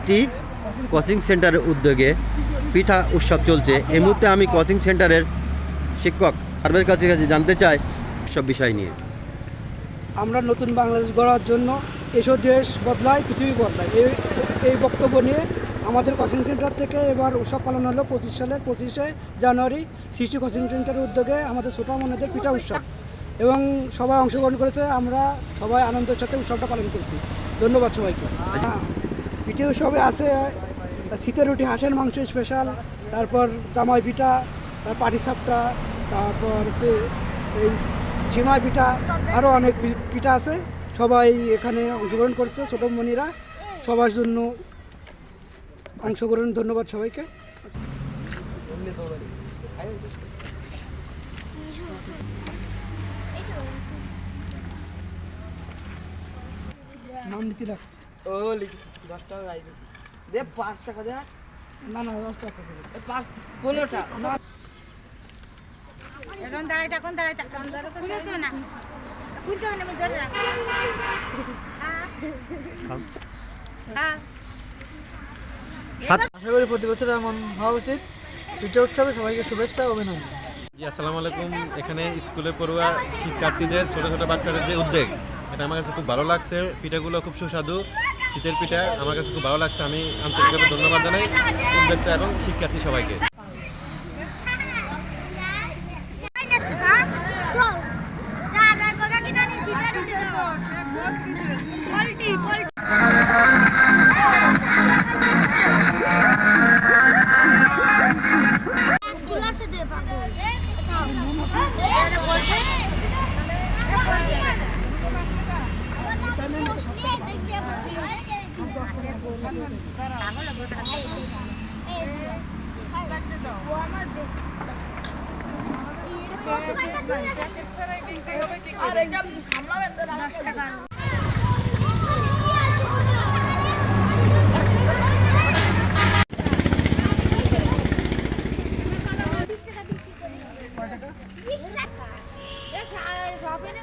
বৃষ্টি কোচিং সেন্টারের উদ্যোগে পিঠা উৎসব চলছে। এই মুহূর্তে আমি কোচিং সেন্টারের শিক্ষক সার্ভের কাছে কাছে জানতে চাই সব বিষয় নিয়ে। আমরা নতুন বাংলাদেশ গড়ার জন্য এসব দেশ বদলায় পৃথিবী বদলায়। এই এই বক্তব্য নিয়ে আমাদের কোচিং সেন্টার থেকে এবার উৎসব পালন হলো পঁচিশ সালের পঁচিশে জানুয়ারি সৃষ্টি কোচিং সেন্টারের উদ্যোগে আমাদের ছোটা মনেতে পিঠা উৎসব। এবং সবাই অংশগ্রহণ করেছে আমরা সবাই আনন্দের সাথে উৎসবটা পালন করছি। ধন্যবাদ সবাইকে। হ্যাঁ। পিঠে উৎসবে আছে, শীতের রুটি, হাঁসের মাংস স্পেশাল তারপর জামাই পিঠা পাটি সাপটা, তারপর হচ্ছে এই ঝিমাই পিঠা আরও অনেক পিঠা আছে। সবাই এখানে অংশগ্রহণ করছে, ছোটো মনিরা সবার জন্য অংশগ্রহণ, ধন্যবাদ সবাইকে। নাম দিতে রাখ। ও লিখেছি। দশ টাকা গাইতেছি। দে পাঁচ টাকা দে। না না দশ টাকা পাঁচ পনেরোটা। এখন দাঁড়াই থাকুন দাঁড়াই থাকুন খুলে না। খুলতে হবে না আমি ধরে রাখ হ্যাঁ। আশা করি প্রতি বছর এমন হওয়া উচিত। পিঠে উৎসবে সবাইকে শুভেচ্ছা অভিনন্দন। জি আসসালামু আলাইকুম। এখানে স্কুলে পড়ুয়া শিক্ষার্থীদের ছোটো ছোটো বাচ্চাদের যে উদ্যোগ এটা আমার কাছে খুব ভালো লাগছে। পিঠাগুলো খুব সুস্বাদু। শীতের পিঠা আমার কাছে খুব ভালো লাগছে। আমি আন্তরিকভাবে ধন্যবাদ জানাই উদ্যোক্তা এবং শিক্ষার্থী সবাইকে। দশ টাকা শপিং